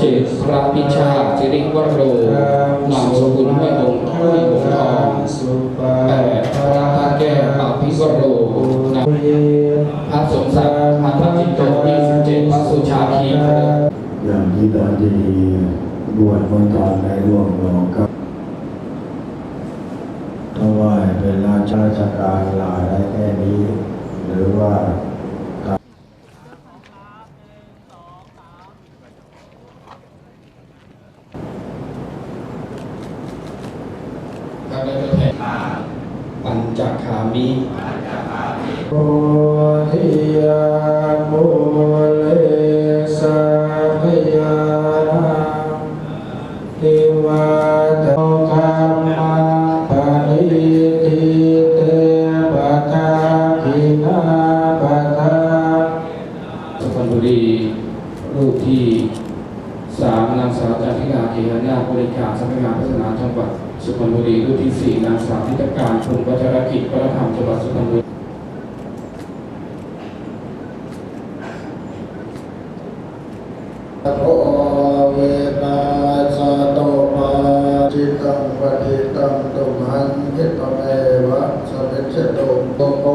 จิตพระพิชาจิริวโรนามสกุลห้วยหงส์ห้วยหงส์ทองแปดพระพระแก้วอภิวโรนามพระสมศักดิ์พระจิตโตยี่สิบเจ็ดพระสุชาคีระอย่างที่ตอนที่บวชมนตอนในร่วมรองกับถวายเป็นราชราชการลาได้แค่นี้ หรือว่า การได้ตัวแทนปัญจคามิโพธิยาโมเลสาพยานาติวาตโคามาปานิทิเตปะทาคินาปะทาสุพรรณบุรีรูปที่ สามนางสาวจันทิกาเกหนาบริการสำนักงานพัฒนาจังหวัดสุพรรณบุรีรูปที่สี่นางสาวธิตการภูมิวัชรกิจวัฒนธรรมจังหวัดสุพรรณบุรีโอเวนาสโตปาจิตังปฏิตังตุมหังคิตเมวะสมิจฉตุโตโก